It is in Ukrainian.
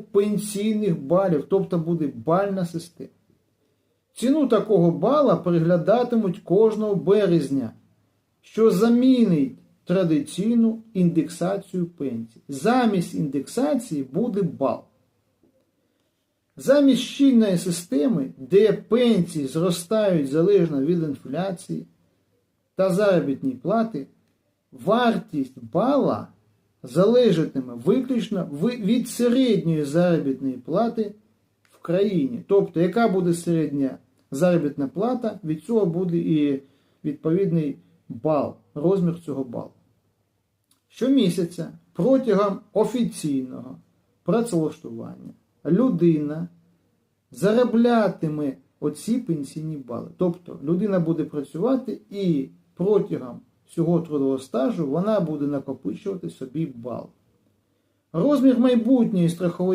пенсійних балів, тобто буде бальна система. Ціну такого бала переглядатимуть кожного березня, що замінить традиційну індексацію пенсій. Замість індексації буде бал. Замість щільної системи, де пенсії зростають залежно від інфляції та заробітні плати, вартість бала залежатиме виключно від середньої заробітної плати в країні. Тобто, яка буде середня заробітна плата, від цього буде і відповідний бал, розмір цього балу. Щомісяця протягом офіційного працевлаштування людина зароблятиме оці пенсійні бали. Тобто людина буде працювати і протягом всього трудового стажу вона буде накопичувати собі бал. Розмір майбутньої страхової